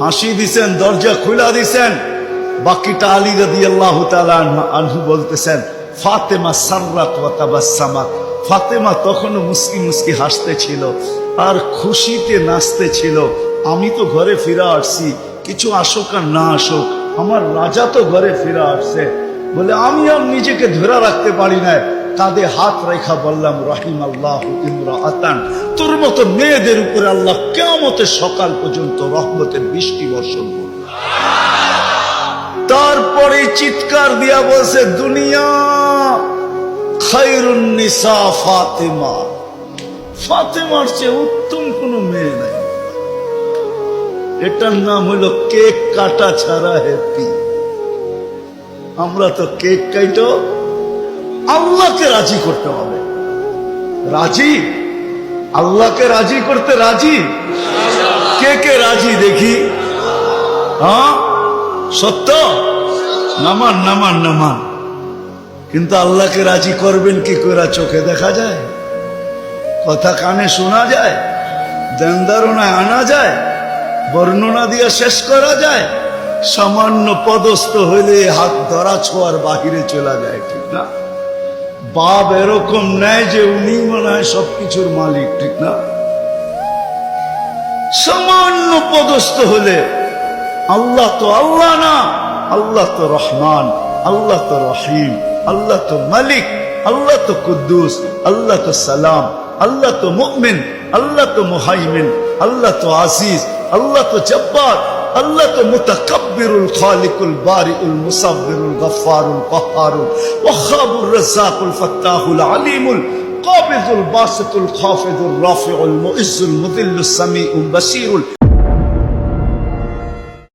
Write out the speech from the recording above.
ফাঁসি দিছেন, দরজা খুলা দিছেন। বাকিটা আলী রাদি আল্লাহ আনহু বলতেছেন, ফাতেমা সার্রাত ওয়াতাবাসসামা ফাতেমা তখনও মুস্কি মুস্কি হাসতে ছিল, আর খুশিতে নাচতে ছিল, আমি তো ঘরে ফিরে আসছি, কিছু আসুক আর না আসুক, আমার রাজা তো ঘরে ফিরে আসছে। বলে, আমি আর নিজেকে ধরে রাখতে পারি না কাঁধে হাত রেখা বললাম রহিম আল্লাহ ইমরা আতান তোর মতো মেয়েদের উপরে আল্লাহ কেমতের সকাল পর্যন্ত রহমতের বৃষ্টি বর্ষণ তারপরে চিৎকার দিয়া বলছে, দুনিয়া ফাতেমা। ফাতেমার চেয়ে উত্তম কোনো মেয়ে নাই। এটার নাম হলো কেক কাটা ছাড়া হ্যাপি আমরা তো কেক কাইটো আল্লাহকে রাজি করতে হবে। রাজি? আল্লাহকে রাজি করতে রাজি? কে কে রাজি দেখি? হ্যাঁ? সত্য? নামান নামান নামান। কিন্তু আল্লাহকে রাজি করবেন কি করে? চোখে দেখা যায়? কথা কানে শোনা যায়? দেনদারণায় আনা যায়? বর্ণনা দিয়ে শেষ করা যায়? সামান্য পদস্থ হইলে হাত ধরা ছোঁয়ার বাহিরে চলে যায়, ঠিক না? বাপ এরকম নেয় যে উনি মনে হয় সবকিছুর মালিক ঠিক না সামান্য পদস্থ হলে আল্লাহ তো আল্লাহ না আল্লাহ তো রহমান আল্লাহ তো রহিম আল্লাহ তো মালিক আল্লাহ তো কুদ্দুস আল্লাহ তো সালাম আল্লাহ তো মুমিন আল্লাহ তো মুহাইমিন আল্লাহ তো আসিস আল্লাহ তো জব্বার আল্লাহ তো মুতাকাব্বিরুল খালিকুল বারিউল মুসাব্বিরুল গফফারুল কহ্হারুল ওয়াহাবুর রাজ্জাকুল ফাত্তাহুল আলিমুল قابض الباسط الخافض الرافع المؤز المذل السميع البصير